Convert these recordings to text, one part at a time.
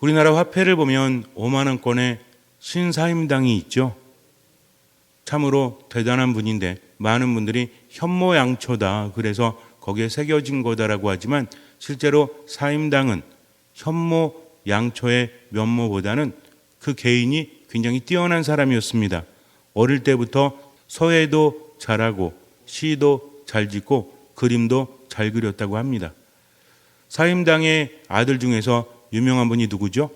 우리나라 화폐를 보면 5만 원권의 신사임당이 있죠. 참으로 대단한 분인데 많은 분들이 현모양초다. 그래서 거기에 새겨진 거다라고 하지만 실제로 사임당은 현모양초의 면모보다는 그 개인이 굉장히 뛰어난 사람이었습니다. 어릴 때부터 서예도 잘하고 시도 잘 짓고 그림도 잘 그렸다고 합니다. 사임당의 아들 중에서 유명한 분이 누구죠?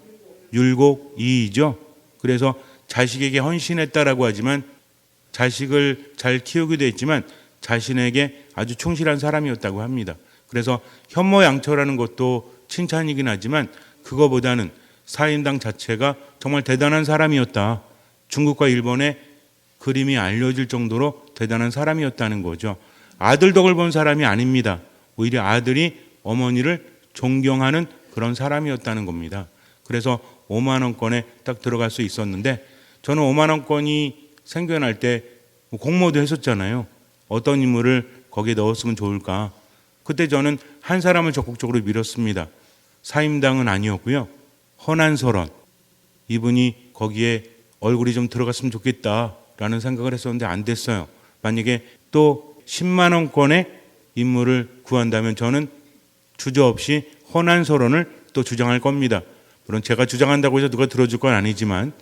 율곡 이이죠. 그래서 자식에게 헌신했다라고 하지만 자식을 잘 키우기도 했지만 자신에게 아주 충실한 사람이었다고 합니다. 그래서 현모양처라는 것도 칭찬이긴 하지만 그거보다는 사임당 자체가 정말 대단한 사람이었다. 중국과 일본의 그림이 알려질 정도로 대단한 사람이었다는 거죠. 아들 덕을 본 사람이 아닙니다. 오히려 아들이 어머니를 존경하는 그런 사람이었다는 겁니다. 그래서 5만 원권에 딱 들어갈 수 있었는데 저는 5만 원권이 생겨날 때뭐 공모도 했었잖아요. 어떤 인물을 거기에 넣었으면 좋을까. 그때 저는 한 사람을 적극적으로 밀었습니다. 사임당은 아니었고요. 허난설원. 이분이 거기에 얼굴이 좀 들어갔으면 좋겠다라는 생각을 했었는데 안 됐어요. 만약에 또 10만 원권의 인물을 구한다면 저는 주저없이 허난설원을 또 주장할 겁니다. 물론 제가 주장한다고 해서 누가 들어줄 건 아니지만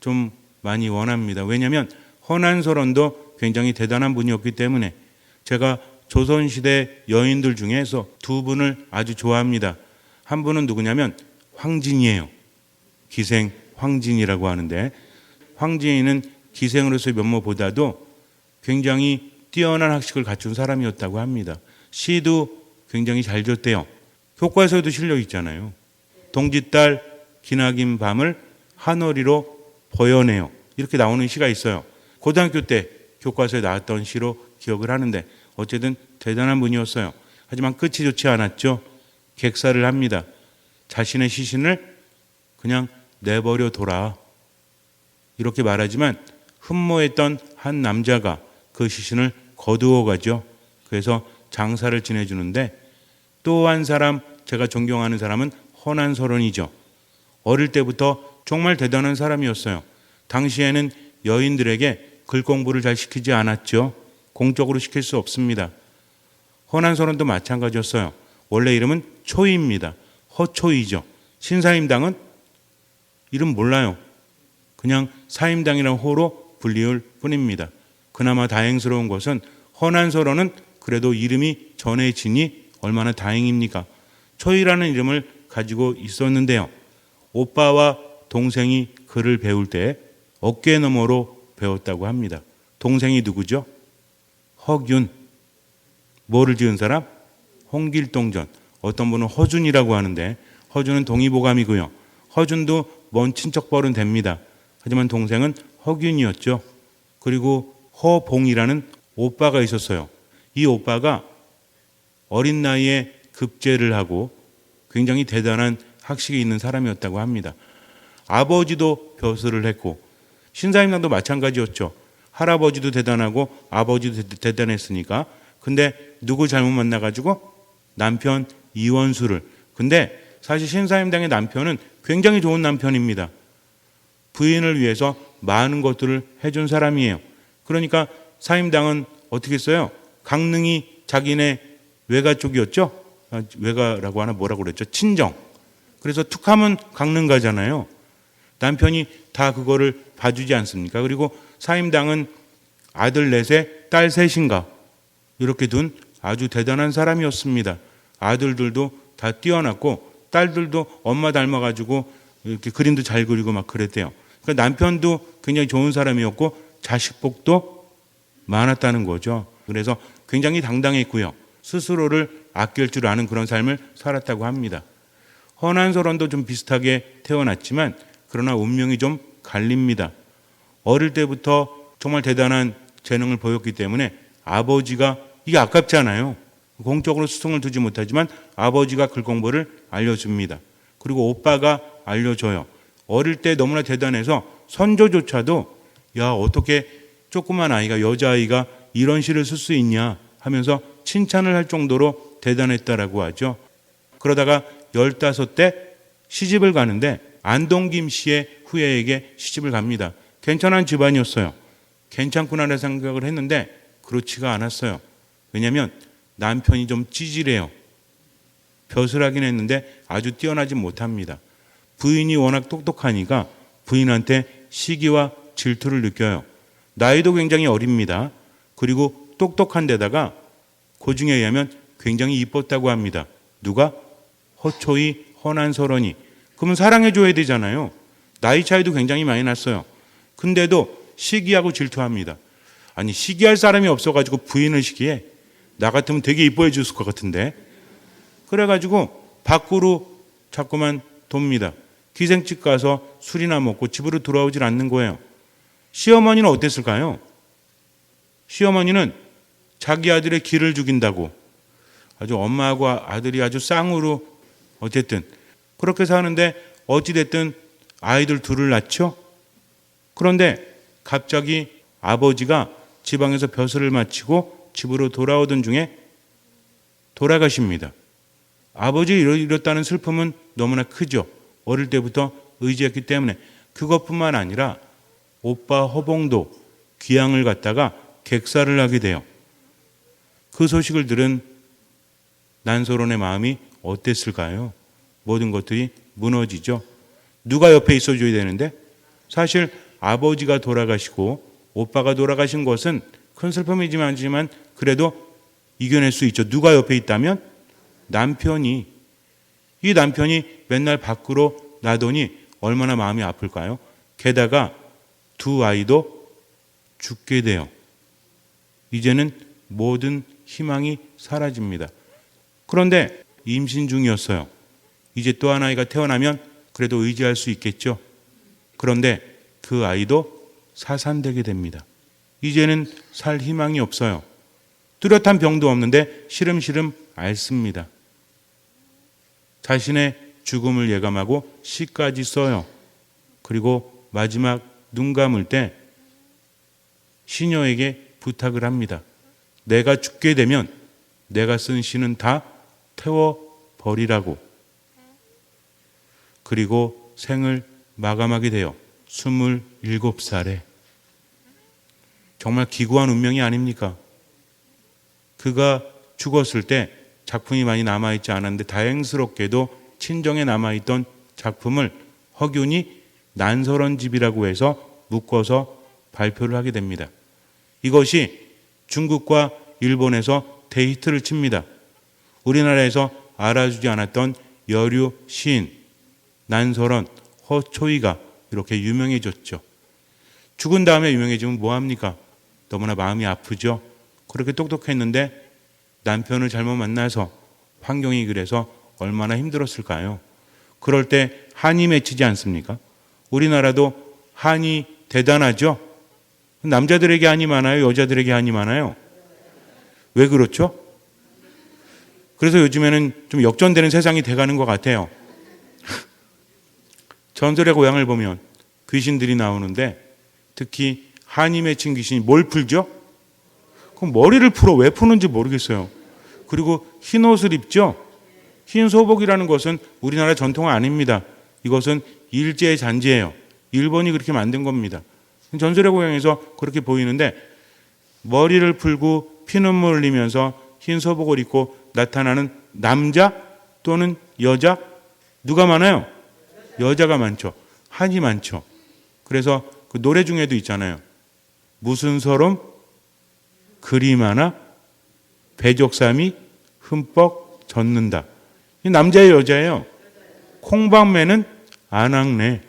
좀 많이 원합니다. 왜냐하면 허난설원도 굉장히 대단한 분이었기 때문에 제가 조선시대 여인들 중에서 두 분을 아주 좋아합니다. 한 분은 누구냐면 황진이에요. 기생 황진이라고 하는데 황진이는 기생으로서의 면모보다도 굉장히 뛰어난 학식을 갖춘 사람이었다고 합니다. 시도 굉장히 잘 줬대요. 교과서에도 실려 있잖아요. 동짓달 기나긴 밤을 하늘이로 보여내요. 이렇게 나오는 시가 있어요. 고등학교 때 교과서에 나왔던 시로 기억을 하는데 어쨌든 대단한 분이었어요. 하지만 끝이 좋지 않았죠. 객사를 합니다. 자신의 시신을 그냥 내버려 둬라. 이렇게 말하지만 흠모했던 한 남자가 그 시신을 거두어 가죠. 그래서 장사를 지내주는데 또 한 사람, 제가 존경하는 사람은 허난설원이죠. 어릴 때부터 정말 대단한 사람이었어요. 당시에는 여인들에게 글 공부를 잘 시키지 않았죠. 공적으로 시킬 수 없습니다. 허난설원도 마찬가지였어요. 원래 이름은 초이입니다. 허초이죠. 신사임당은 이름 몰라요. 그냥 사임당이라는 호로 불리울 뿐입니다. 그나마 다행스러운 것은 허난설원은 그래도 이름이 전해지니 얼마나 다행입니까? 초이라는 이름을 가지고 있었는데요. 오빠와 동생이 글을 배울 때 어깨 너머로 배웠다고 합니다. 동생이 누구죠? 허균. 뭐를 지은 사람? 홍길동전. 어떤 분은 허준이라고 하는데 허준은 동의보감이고요. 허준도 먼 친척벌은 됩니다. 하지만 동생은 허균이었죠. 그리고 허봉이라는 오빠가 있었어요. 이 오빠가 어린 나이에 급제를 하고 굉장히 대단한 학식이 있는 사람이었다고 합니다. 아버지도 벼슬을 했고 신사임당도 마찬가지였죠. 할아버지도 대단하고 아버지도 대단했으니까. 근데 누구 잘못 만나가지고 남편 이원수를. 근데 사실 신사임당의 남편은 굉장히 좋은 남편입니다. 부인을 위해서 많은 것들을 해준 사람이에요. 그러니까 사임당은 어떻게 써요? 강릉이 자기네 외가 쪽이었죠? 아, 외가라고 하나 뭐라고 그랬죠? 친정. 그래서 툭하면 강릉 가잖아요. 남편이 다 그거를 봐주지 않습니까? 그리고 사임당은 아들 넷에 딸 셋인가 이렇게 둔 아주 대단한 사람이었습니다. 아들들도 다 뛰어났고 딸들도 엄마 닮아가지고 이렇게 그림도 잘 그리고 막 그랬대요. 그러니까 남편도 굉장히 좋은 사람이었고 자식복도 많았다는 거죠. 그래서 굉장히 당당했고요. 스스로를 아낄 줄 아는 그런 삶을 살았다고 합니다. 허난설원도 좀 비슷하게 태어났지만 그러나 운명이 좀 갈립니다. 어릴 때부터 정말 대단한 재능을 보였기 때문에 아버지가 이게 아깝잖아요. 공적으로 수성을 두지 못하지만 아버지가 글 공부를 알려줍니다. 그리고 오빠가 알려줘요. 어릴 때 너무나 대단해서 선조조차도 야 어떻게 조그만 아이가 여자아이가 이런 시를 쓸 수 있냐 하면서 칭찬을 할 정도로 대단했다라고 하죠. 그러다가 15대 시집을 가는데 안동김 씨의 후예에게 시집을 갑니다. 괜찮은 집안이었어요. 괜찮구나라는 생각을 했는데 그렇지가 않았어요. 왜냐하면 남편이 좀 찌질해요. 벼슬하긴 했는데 아주 뛰어나지 못합니다. 부인이 워낙 똑똑하니까 부인한테 시기와 질투를 느껴요. 나이도 굉장히 어립니다. 그리고 똑똑한 데다가 고증에 의하면 굉장히 이뻤다고 합니다. 누가? 허초이 허난서런이. 그러면 사랑해줘야 되잖아요. 나이 차이도 굉장히 많이 났어요. 근데도 시기하고 질투합니다. 아니 시기할 사람이 없어가지고 부인을 시기해. 나 같으면 되게 이뻐해 줬을 것 같은데. 그래가지고 밖으로 자꾸만 돕니다. 기생집 가서 술이나 먹고 집으로 돌아오질 않는 거예요. 시어머니는 어땠을까요? 시어머니는 자기 아들의 길을 죽인다고 아주 엄마하고 아들이 아주 쌍으로 어쨌든 그렇게 사는데 어찌됐든 아이들 둘을 낳죠. 그런데 갑자기 아버지가 지방에서 벼슬을 마치고 집으로 돌아오던 중에 돌아가십니다. 아버지를 잃었다는 슬픔은 너무나 크죠. 어릴 때부터 의지했기 때문에 그것뿐만 아니라 오빠 허봉도 귀향을 갔다가 객사를 하게 돼요. 그 소식을 들은 난소론의 마음이 어땠을까요? 모든 것들이 무너지죠. 누가 옆에 있어줘야 되는데 사실 아버지가 돌아가시고 오빠가 돌아가신 것은 큰 슬픔이지만 그래도 이겨낼 수 있죠. 누가 옆에 있다면 남편이 이 남편이 맨날 밖으로 나더니 얼마나 마음이 아플까요? 게다가 두 아이도 죽게 돼요. 이제는 모든 희망이 사라집니다. 그런데 임신 중이었어요. 이제 또한 아이가 태어나면 그래도 의지할 수 있겠죠. 그런데 그 아이도 사산되게 됩니다. 이제는 살 희망이 없어요. 뚜렷한 병도 없는데 시름시름 앓습니다. 자신의 죽음을 예감하고 시까지 써요. 그리고 마지막 눈 감을 때 시녀에게 부탁을 합니다. 내가 죽게 되면 내가 쓴 시는 다 태워 버리라고. 그리고 생을 마감하게 돼요. 27살에. 정말 기구한 운명이 아닙니까? 그가 죽었을 때 작품이 많이 남아있지 않았는데 다행스럽게도 친정에 남아있던 작품을 허균이 난설원 집이라고 해서 묶어서 발표를 하게 됩니다. 이것이 중국과 일본에서 데이트를 칩니다. 우리나라에서 알아주지 않았던 여류 시인 난설원 허초이가 이렇게 유명해졌죠. 죽은 다음에 유명해지면 뭐합니까? 너무나 마음이 아프죠. 그렇게 똑똑했는데 남편을 잘못 만나서 환경이 그래서 얼마나 힘들었을까요? 그럴 때 한이 맺히지 않습니까? 우리나라도 한이 대단하죠? 남자들에게 한이 많아요? 여자들에게 한이 많아요? 왜 그렇죠? 그래서 요즘에는 좀 역전되는 세상이 돼가는 것 같아요. 전설의 고향을 보면 귀신들이 나오는데 특히 한이 맺힌 귀신이 뭘 풀죠? 그럼 머리를 풀어 왜 푸는지 모르겠어요. 그리고 흰 옷을 입죠? 흰 소복이라는 것은 우리나라 전통은 아닙니다. 이것은 일제의 잔재예요. 일본이 그렇게 만든 겁니다. 전설의 고향에서 그렇게 보이는데 머리를 풀고 피눈물 흘리면서 흰 소복을 입고 나타나는 남자 또는 여자 누가 많아요? 여자가 많죠. 한이 많죠. 그래서 그 노래 중에도 있잖아요. 무슨 서름 그리 많아 배족삼이 흠뻑 젖는다. 이 남자예요, 여자예요? 콩방매는 안악내.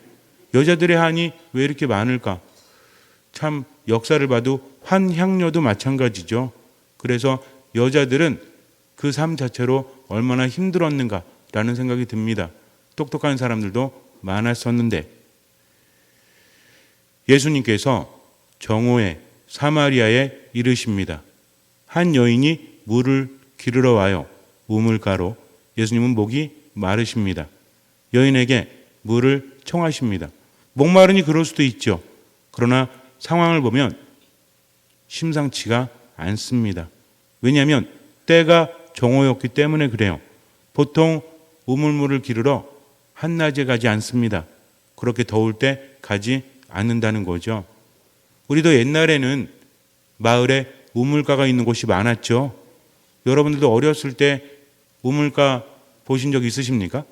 여자들의 한이 왜 이렇게 많을까? 참 역사를 봐도 환향료도 마찬가지죠. 그래서 여자들은 그 삶 자체로 얼마나 힘들었는가라는 생각이 듭니다. 똑똑한 사람들도 많았었는데 예수님께서 정오에 사마리아에 이르십니다. 한 여인이 물을 기르러 와요. 우물가로 예수님은 목이 마르십니다. 여인에게 물을 청하십니다. 목마르니 그럴 수도 있죠. 그러나 상황을 보면 심상치가 않습니다. 왜냐하면 때가 정오였기 때문에 그래요. 보통 우물물을 기르러 한낮에 가지 않습니다. 그렇게 더울 때 가지 않는다는 거죠. 우리도 옛날에는 마을에 우물가가 있는 곳이 많았죠. 여러분들도 어렸을 때 우물가 보신 적 있으십니까?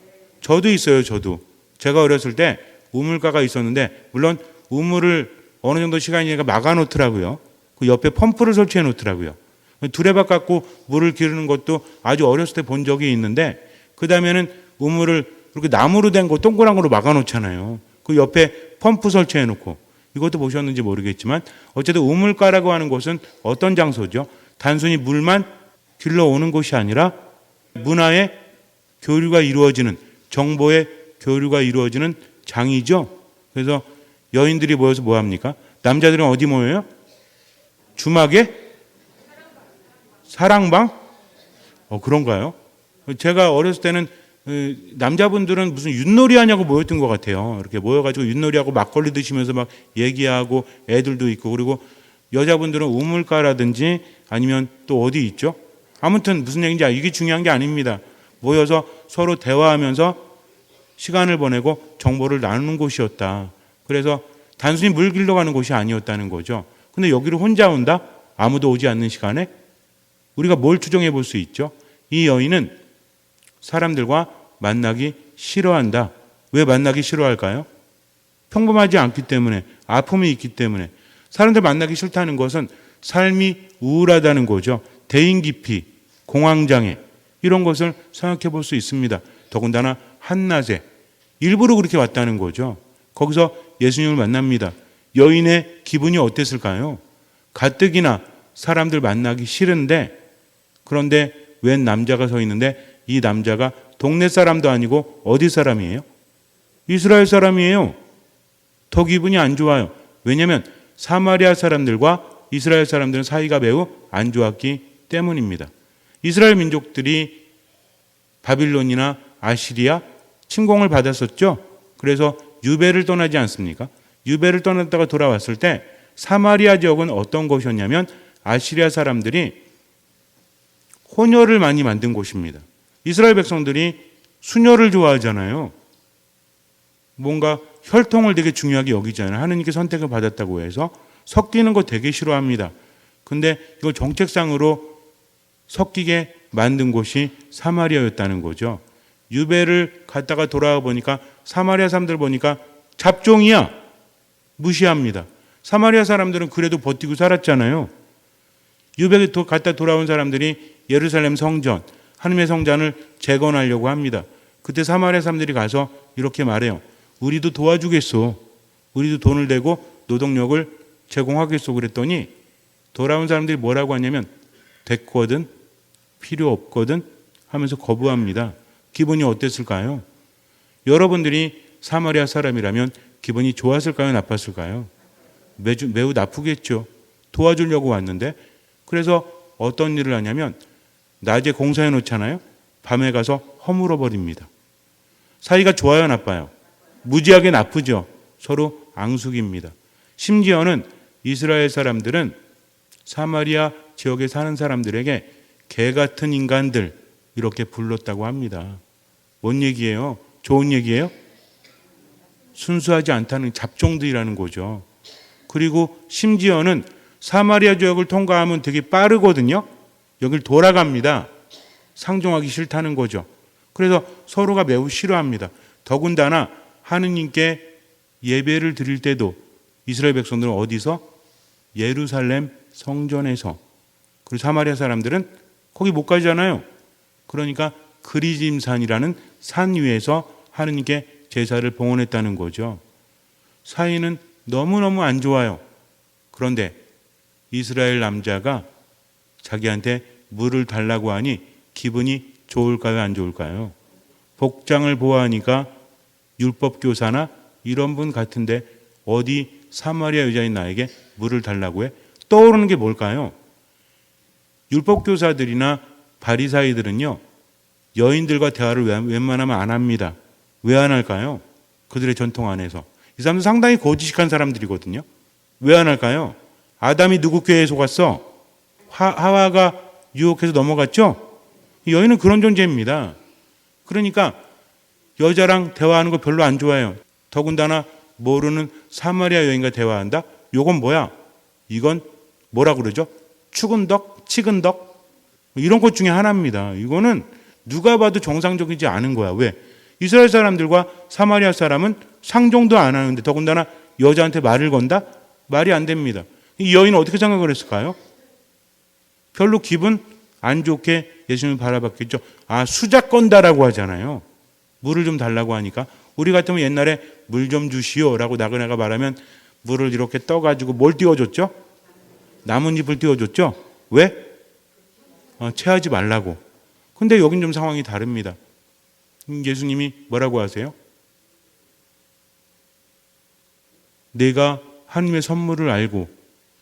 저도 있어요, 저도. 제가 어렸을 때 우물가가 있었는데, 물론 우물을 어느 정도 시간이 니까 막아 놓더라고요. 그 옆에 펌프를 설치해 놓더라고요. 두레박 갖고 물을 기르는 것도 아주 어렸을 때 본 적이 있는데, 그 다음에는 우물을 이렇게 나무로 된 거 동그란 거로 막아 놓잖아요. 그 옆에 펌프 설치해 놓고. 이것도 보셨는지 모르겠지만, 어쨌든 우물가라고 하는 곳은 어떤 장소죠? 단순히 물만 길러오는 곳이 아니라 문화의 교류가 이루어지는 정보의 교류가 이루어지는 장이죠. 그래서 여인들이 모여서 뭐 합니까? 남자들은 어디 모여요? 주막에 사랑방? 어 그런가요? 제가 어렸을 때는 어, 남자분들은 무슨 윷놀이 하냐고 모였던 것 같아요. 이렇게 모여가지고 윷놀이하고 막걸리 드시면서 막 얘기하고 애들도 있고 그리고 여자분들은 우물가라든지 아니면 또 어디 있죠? 아무튼 무슨 얘기인지 알- 이게 중요한 게 아닙니다. 모여서 서로 대화하면서 시간을 보내고 정보를 나누는 곳이었다. 그래서 단순히 물 길러 가는 곳이 아니었다는 거죠. 근데 여기를 혼자 온다? 아무도 오지 않는 시간에 우리가 뭘 추정해 볼 수 있죠? 이 여인은 사람들과 만나기 싫어한다. 왜 만나기 싫어할까요? 평범하지 않기 때문에, 아픔이 있기 때문에. 사람들 만나기 싫다는 것은 삶이 우울하다는 거죠. 대인 기피, 공황장애, 이런 것을 생각해 볼 수 있습니다. 더군다나 한낮에 일부러 그렇게 왔다는 거죠. 거기서 예수님을 만납니다. 여인의 기분이 어땠을까요? 가뜩이나 사람들 만나기 싫은데 그런데 웬 남자가 서 있는데 이 남자가 동네 사람도 아니고 어디 사람이에요? 이스라엘 사람이에요. 더 기분이 안 좋아요. 왜냐하면 사마리아 사람들과 이스라엘 사람들은 사이가 매우 안 좋았기 때문입니다. 이스라엘 민족들이 바빌론이나 아시리아 침공을 받았었죠. 그래서 유배를 떠나지 않습니까? 유배를 떠났다가 돌아왔을 때 사마리아 지역은 어떤 곳이었냐면 아시리아 사람들이 혼혈을 많이 만든 곳입니다. 이스라엘 백성들이 수녀를 좋아하잖아요. 뭔가 혈통을 되게 중요하게 여기잖아요. 하느님께 선택을 받았다고 해서 섞이는 거 되게 싫어합니다. 근데 이걸 정책상으로 섞이게 만든 곳이 사마리아였다는 거죠. 유배를 갔다가 돌아와 보니까 사마리아 사람들 보니까 잡종이야. 무시합니다. 사마리아 사람들은 그래도 버티고 살았잖아요. 유배에 도- 갔다 돌아온 사람들이 예루살렘 성전, 하나님의 성전을 재건하려고 합니다. 그때 사마리아 사람들이 가서 이렇게 말해요. 우리도 도와주겠소. 우리도 돈을 내고 노동력을 제공하겠소. 그랬더니 돌아온 사람들이 뭐라고 하냐면 됐거든, 필요 없거든 하면서 거부합니다. 기분이 어땠을까요? 여러분들이 사마리아 사람이라면 기분이 좋았을까요? 나빴을까요? 매주, 매우 나쁘겠죠. 도와주려고 왔는데 그래서 어떤 일을 하냐면 낮에 공사해 놓잖아요. 밤에 가서 허물어 버립니다. 사이가 좋아요, 나빠요? 무지하게 나쁘죠. 서로 앙숙입니다. 심지어는 이스라엘 사람들은 사마리아 지역에 사는 사람들에게 개 같은 인간들 이렇게 불렀다고 합니다. 뭔 얘기예요? 좋은 얘기예요? 순수하지 않다는 잡종들이라는 거죠. 그리고 심지어는 사마리아 지역을 통과하면 되게 빠르거든요. 여길 돌아갑니다. 상종하기 싫다는 거죠. 그래서 서로가 매우 싫어합니다. 더군다나 하느님께 예배를 드릴 때도 이스라엘 백성들은 어디서? 예루살렘 성전에서. 그리고 사마리아 사람들은 거기 못 가잖아요. 그러니까 그리짐산이라는 산 위에서 하느님께 제사를 봉헌했다는 거죠. 사이는 너무너무 안 좋아요. 그런데 이스라엘 남자가 자기한테 물을 달라고 하니 기분이 좋을까요? 안 좋을까요? 복장을 보아하니까 율법교사나 이런 분 같은데 어디 사마리아 여자인 나에게 물을 달라고 해? 떠오르는 게 뭘까요? 율법교사들이나 바리사이들은요 여인들과 대화를 웬- 웬만하면 안 합니다. 왜 안 할까요? 그들의 전통 안에서 이 사람들 상당히 거짓식한 사람들이거든요. 왜 안 할까요? 아담이 누구 꾀에 속았어? 하, 하와가 유혹해서 넘어갔죠? 이 여인은 그런 존재입니다. 그러니까 여자랑 대화하는 거 별로 안 좋아해요. 더군다나 모르는 사마리아 여인과 대화한다? 요건 뭐야? 이건 뭐라 그러죠? 축은 덕, 치근 덕? 이런 것 중에 하나입니다. 이거는 누가 봐도 정상적이지 않은 거야. 왜? 이스라엘 사람들과 사마리아 사람은 상종도 안 하는데 더군다나 여자한테 말을 건다? 말이 안 됩니다. 이 여인은 어떻게 생각을 했을까요? 별로 기분 안 좋게 예수님을 바라봤겠죠. 아, 수작 건다라고 하잖아요. 물을 좀 달라고 하니까. 우리 같으면 옛날에 물 좀 주시오 라고 나그네가 말하면 물을 이렇게 떠가지고 뭘 띄워줬죠? 나뭇잎을 띄워줬죠? 왜? 어, 체하지 말라고. 근데 여긴 좀 상황이 다릅니다. 음, 예수님이 뭐라고 하세요? 내가 하나님의 선물을 알고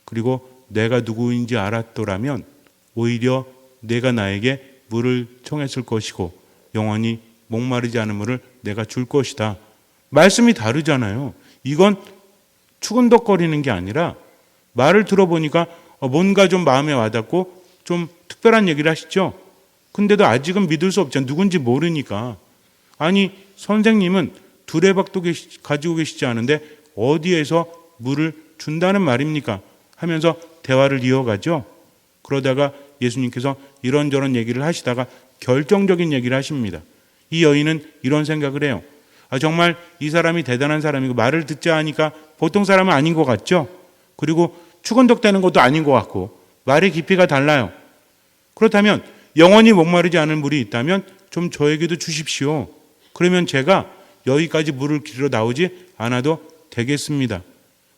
그리고 내가 누구인지 알았더라면 오히려 내가 나에게 물을 청했을 것이고 영원히 목마르지 않은 물을 내가 줄 것이다. 말씀이 다르잖아요. 이건 추근덕거리는 게 아니라 말을 들어보니까 어, 뭔가 좀 마음에 와닿고 좀 특별한 얘기를 하시죠. 근데도 아직은 믿을 수 없잖아요. 누군지 모르니까. 아니, 선생님은 두레박도 계시- 가지고 계시지 않은데 어디에서 물을 준다는 말입니까? 하면서 대화를 이어가죠. 그러다가 예수님께서 이런저런 얘기를 하시다가 결정적인 얘기를 하십니다. 이 여인은 이런 생각을 해요. 아, 정말 이 사람이 대단한 사람이고 말을 듣자 하니까 보통 사람은 아닌 것 같죠? 그리고 추근덕대는 것도 아닌 것 같고 말의 깊이가 달라요. 그렇다면 영원히 목마르지 않을 물이 있다면 좀 저에게도 주십시오. 그러면 제가 여기까지 물을 길러 나오지 않아도 되겠습니다.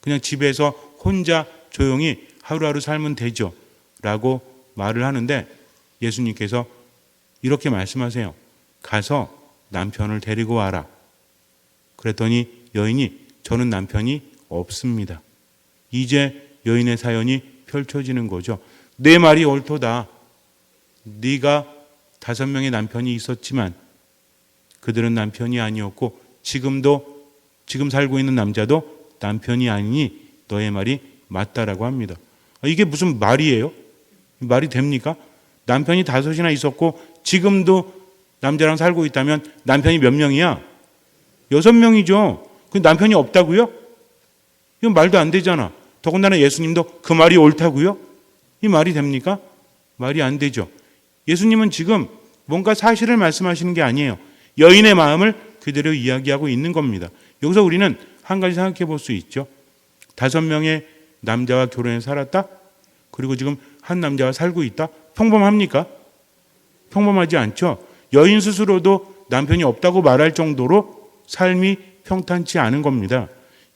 그냥 집에서 혼자 조용히 하루하루 살면 되죠. 라고 말을 하는데 예수님께서 이렇게 말씀하세요. 가서 남편을 데리고 와라. 그랬더니 여인이 저는 남편이 없습니다. 이제 여인의 사연이 펼쳐지는 거죠. 내 말이 옳도다. 네가 다섯 명의 남편이 있었지만 그들은 남편이 아니었고 지금도 지금 살고 있는 남자도 남편이 아니니 너의 말이 맞다라고 합니다. 아, 이게 무슨 말이에요? 말이 됩니까? 남편이 다섯이나 있었고 지금도 남자랑 살고 있다면 남편이 몇 명이야? 여섯 명이죠. 그 남편이 없다고요? 이건 말도 안 되잖아. 더군다나 예수님도 그 말이 옳다고요? 이 말이 됩니까? 말이 안 되죠. 예수님은 지금 뭔가 사실을 말씀하시는 게 아니에요. 여인의 마음을 그대로 이야기하고 있는 겁니다. 여기서 우리는 한 가지 생각해 볼 수 있죠. 다섯 명의 남자와 결혼해 살았다? 그리고 지금 한 남자와 살고 있다? 평범합니까? 평범하지 않죠. 여인 스스로도 남편이 없다고 말할 정도로 삶이 평탄치 않은 겁니다.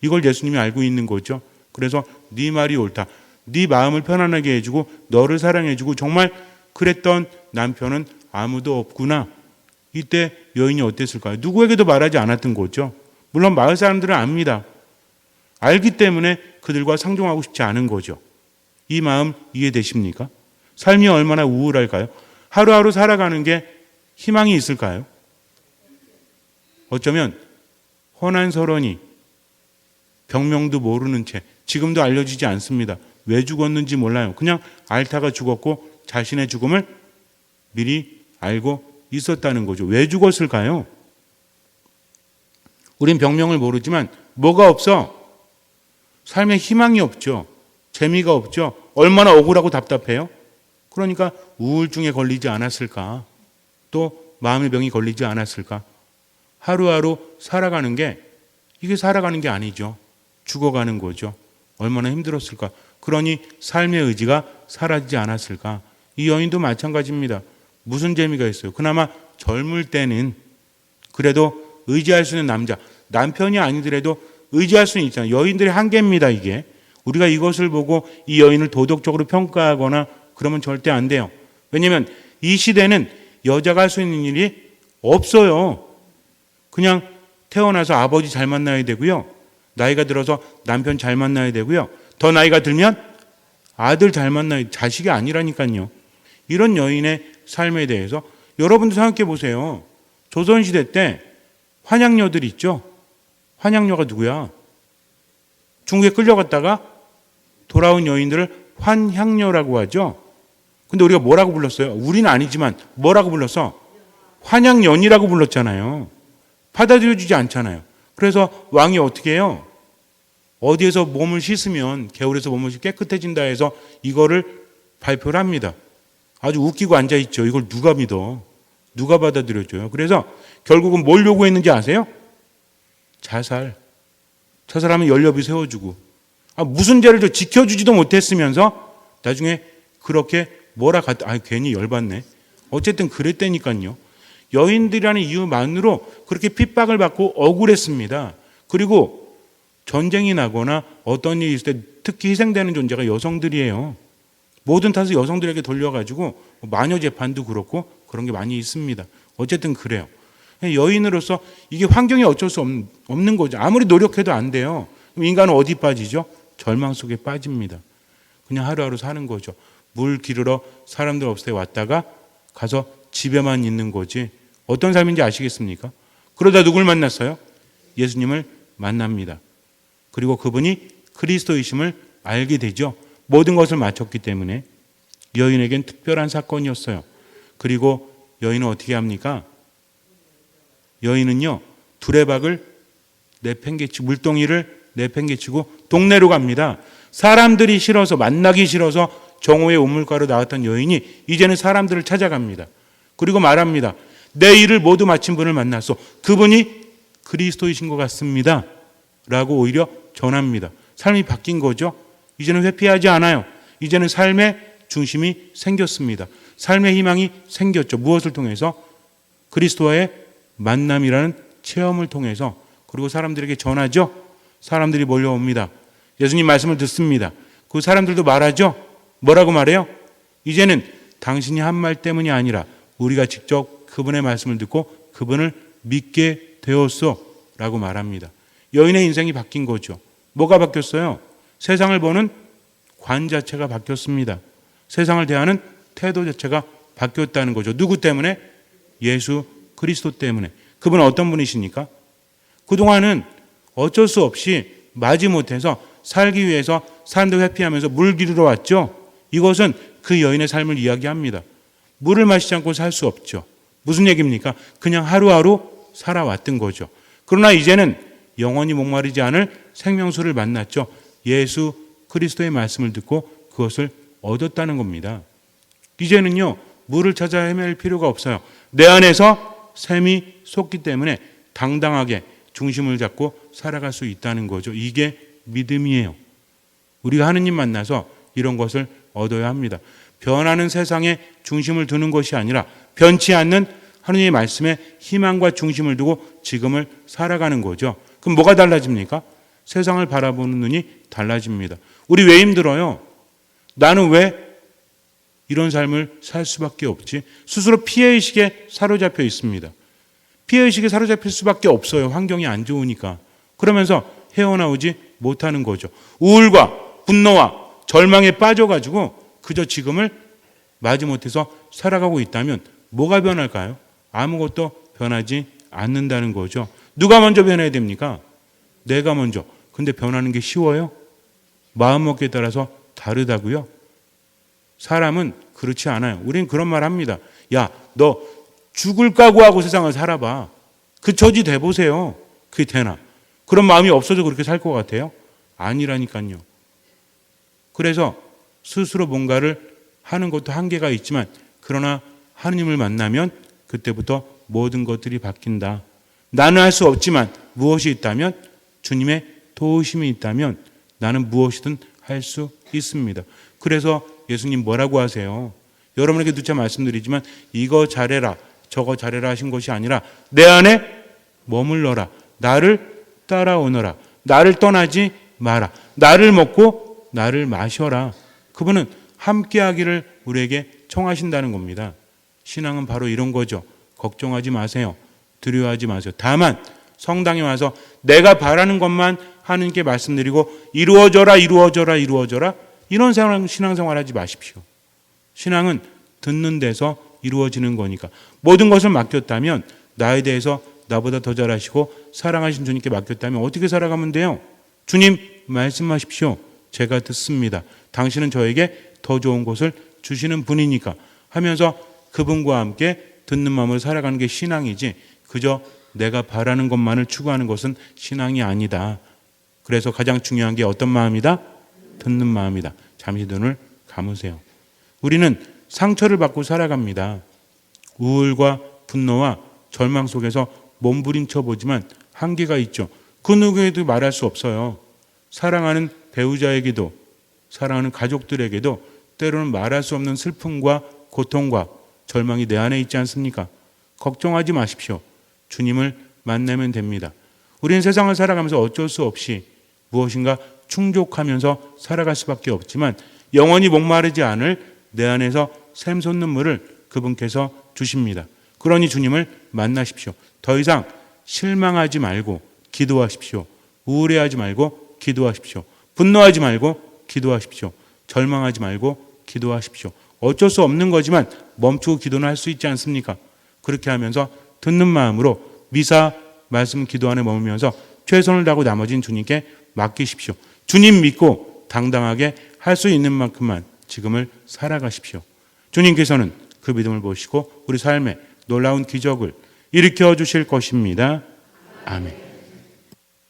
이걸 예수님이 알고 있는 거죠. 그래서 네 말이 옳다. 네 마음을 편안하게 해주고 너를 사랑해주고 정말 그랬던 남편은 아무도 없구나. 이때 여인이 어땠을까요? 누구에게도 말하지 않았던 거죠. 물론 마을 사람들은 압니다. 알기 때문에 그들과 상종하고 싶지 않은 거죠. 이 마음 이해되십니까? 삶이 얼마나 우울할까요? 하루하루 살아가는 게 희망이 있을까요? 어쩌면 혼한 서론이 병명도 모르는 채 지금도 알려지지 않습니다. 왜 죽었는지 몰라요. 그냥 앓다가 죽었고 자신의 죽음을 미리 알고 있었다는 거죠. 왜 죽었을까요? 우린 병명을 모르지만 뭐가 없어? 삶에 희망이 없죠. 재미가 없죠. 얼마나 억울하고 답답해요? 그러니까 우울증에 걸리지 않았을까? 또 마음의 병이 걸리지 않았을까? 하루하루 살아가는 게 이게 살아가는 게 아니죠. 죽어가는 거죠. 얼마나 힘들었을까? 그러니 삶의 의지가 사라지지 않았을까? 이 여인도 마찬가지입니다. 무슨 재미가 있어요? 그나마 젊을 때는 그래도 의지할 수 있는 남자, 남편이 아니더라도 의지할 수는 있잖아요. 여인들의 한계입니다, 이게. 우리가 이것을 보고 이 여인을 도덕적으로 평가하거나 그러면 절대 안 돼요. 왜냐하면 이 시대는 여자가 할 수 있는 일이 없어요. 그냥 태어나서 아버지 잘 만나야 되고요. 나이가 들어서 남편 잘 만나야 되고요. 더 나이가 들면 아들 잘 만나야 자식이 아니라니까요. 이런 여인의 삶에 대해서 여러분도 생각해 보세요. 조선시대 때 환양녀들 있죠? 환양녀가 누구야? 중국에 끌려갔다가 돌아온 여인들을 환향녀라고 하죠. 근데 우리가 뭐라고 불렀어요? 우리는 아니지만 뭐라고 불렀어? 환양연이라고 불렀잖아요. 받아들여주지 않잖아요. 그래서 왕이 어떻게 해요? 어디에서 몸을 씻으면 개울에서 몸을 씻 깨끗해진다 해서 이거를 발표를 합니다. 아주 웃기고 앉아 있죠. 이걸 누가 믿어? 누가 받아들여줘요? 그래서 결국은 뭘 요구했는지 아세요? 자살. 자살하면 연료비 세워주고. 아, 무슨 죄를 저 지켜주지도 못했으면서 나중에 그렇게 뭐라 갔, 아, 괜히 열받네. 어쨌든 그랬다니까요. 여인들이라는 이유만으로 그렇게 핍박을 받고 억울했습니다. 그리고 전쟁이 나거나 어떤 일이 있을 때 특히 희생되는 존재가 여성들이에요. 모든 탓을 여성들에게 돌려가지고 마녀 재판도 그렇고 그런 게 많이 있습니다. 어쨌든 그래요. 여인으로서 이게 환경이 어쩔 수 없는, 없는 거죠. 아무리 노력해도 안 돼요. 인간은 어디 빠지죠? 절망 속에 빠집니다. 그냥 하루하루 사는 거죠. 물 기르러 사람들 없을 때 왔다가 가서 집에만 있는 거지. 어떤 삶인지 아시겠습니까? 그러다 누굴 만났어요? 예수님을 만납니다. 그리고 그분이 그리스도이심을 알게 되죠. 모든 것을 마쳤기 때문에 여인에겐 특별한 사건이었어요. 그리고 여인은 어떻게 합니까? 여인은요, 두레박을 내팽개치고, 물동이를 내팽개치고 동네로 갑니다. 사람들이 싫어서, 만나기 싫어서 정오의 우물가로 나왔던 여인이 이제는 사람들을 찾아갑니다. 그리고 말합니다. 내 일을 모두 마친 분을 만났어. 그분이 그리스도이신 것 같습니다. 라고 오히려 전합니다. 삶이 바뀐 거죠. 이제는 회피하지 않아요. 이제는 삶의 중심이 생겼습니다. 삶의 희망이 생겼죠. 무엇을 통해서? 그리스도와의 만남이라는 체험을 통해서 그리고 사람들에게 전하죠. 사람들이 몰려옵니다. 예수님 말씀을 듣습니다. 그 사람들도 말하죠. 뭐라고 말해요? 이제는 당신이 한 말 때문이 아니라 우리가 직접 그분의 말씀을 듣고 그분을 믿게 되었어. 라고 말합니다. 여인의 인생이 바뀐 거죠. 뭐가 바뀌었어요? 세상을 보는 관 자체가 바뀌었습니다. 세상을 대하는 태도 자체가 바뀌었다는 거죠. 누구 때문에? 예수 그리스도 때문에. 그분은 어떤 분이십니까? 그동안은 어쩔 수 없이 마지 못해서 살기 위해서 사람들 회피하면서 물 기르러 왔죠. 이것은 그 여인의 삶을 이야기합니다. 물을 마시지 않고 살 수 없죠. 무슨 얘기입니까? 그냥 하루하루 살아왔던 거죠. 그러나 이제는 영원히 목마르지 않을 생명수를 만났죠. 예수 그리스도의 말씀을 듣고 그것을 얻었다는 겁니다. 이제는요, 물을 찾아 헤맬 필요가 없어요. 내 안에서 샘이 솟기 때문에 당당하게 중심을 잡고 살아갈 수 있다는 거죠. 이게 믿음이에요. 우리가 하느님 만나서 이런 것을 얻어야 합니다. 변하는 세상에 중심을 두는 것이 아니라 변치 않는 하느님의 말씀에 희망과 중심을 두고 지금을 살아가는 거죠. 그럼 뭐가 달라집니까? 세상을 바라보는 눈이 달라집니다. 우리 왜 힘들어요? 나는 왜 이런 삶을 살 수밖에 없지? 스스로 피해의식에 사로잡혀 있습니다. 피해의식에 사로잡힐 수밖에 없어요. 환경이 안 좋으니까. 그러면서 헤어나오지 못하는 거죠. 우울과 분노와 절망에 빠져가지고 그저 지금을 마지못해서 살아가고 있다면 뭐가 변할까요? 아무것도 변하지 않는다는 거죠. 누가 먼저 변해야 됩니까? 내가 먼저. 근데 변하는 게 쉬워요? 마음먹기에 따라서 다르다고요? 사람은 그렇지 않아요. 우리는 그런 말 합니다. 야, 너 죽을 각오하고 세상을 살아봐. 그 처지 돼보세요. 그게 되나? 그런 마음이 없어서 그렇게 살 것 같아요? 아니라니까요. 그래서 스스로 뭔가를 하는 것도 한계가 있지만 그러나 하느님을 만나면 그때부터 모든 것들이 바뀐다. 나는 할 수 없지만 무엇이 있다면 주님의 도우심이 있다면 나는 무엇이든 할 수 있습니다. 그래서 예수님 뭐라고 하세요? 여러분에게 누차 말씀드리지만 이거 잘해라, 저거 잘해라 하신 것이 아니라 내 안에 머물러라. 나를 따라오너라. 나를 떠나지 마라. 나를 먹고 나를 마셔라. 그분은 함께 하기를 우리에게 청하신다는 겁니다. 신앙은 바로 이런 거죠. 걱정하지 마세요. 두려워하지 마세요. 다만 성당에 와서 내가 바라는 것만 하느님께 말씀드리고 이루어져라 이루어져라 이루어져라 이런 신앙생활 하지 마십시오. 신앙은 듣는 데서 이루어지는 거니까 모든 것을 맡겼다면 나에 대해서 나보다 더 잘하시고 사랑하신 주님께 맡겼다면 어떻게 살아가면 돼요? 주님 말씀하십시오. 제가 듣습니다. 당신은 저에게 더 좋은 것을 주시는 분이니까 하면서 그분과 함께 듣는 마음으로 살아가는 게 신앙이지 그저 내가 바라는 것만을 추구하는 것은 신앙이 아니다. 그래서 가장 중요한 게 어떤 마음이다? 듣는 마음이다. 잠시 눈을 감으세요. 우리는 상처를 받고 살아갑니다. 우울과 분노와 절망 속에서 몸부림쳐 보지만 한계가 있죠. 그 누구에도 말할 수 없어요. 사랑하는 배우자에게도 사랑하는 가족들에게도 때로는 말할 수 없는 슬픔과 고통과 절망이 내 안에 있지 않습니까? 걱정하지 마십시오. 주님을 만나면 됩니다. 우리는 세상을 살아가면서 어쩔 수 없이 무엇인가 충족하면서 살아갈 수밖에 없지만 영원히 목마르지 않을 내 안에서 샘솟는 물을 그분께서 주십니다. 그러니 주님을 만나십시오. 더 이상 실망하지 말고 기도하십시오. 우울해하지 말고 기도하십시오. 분노하지 말고 기도하십시오. 절망하지 말고 기도하십시오. 어쩔 수 없는 거지만 멈추고 기도는 할 수 있지 않습니까? 그렇게 하면서 듣는 마음으로 미사 말씀 기도 안에 머물면서 최선을 다하고 나머지는 주님께 맡기십시오. 주님 믿고 당당하게 할 수 있는 만큼만 지금을 살아가십시오. 주님께서는 그 믿음을 보시고 우리 삶에 놀라운 기적을 일으켜 주실 것입니다. 아멘.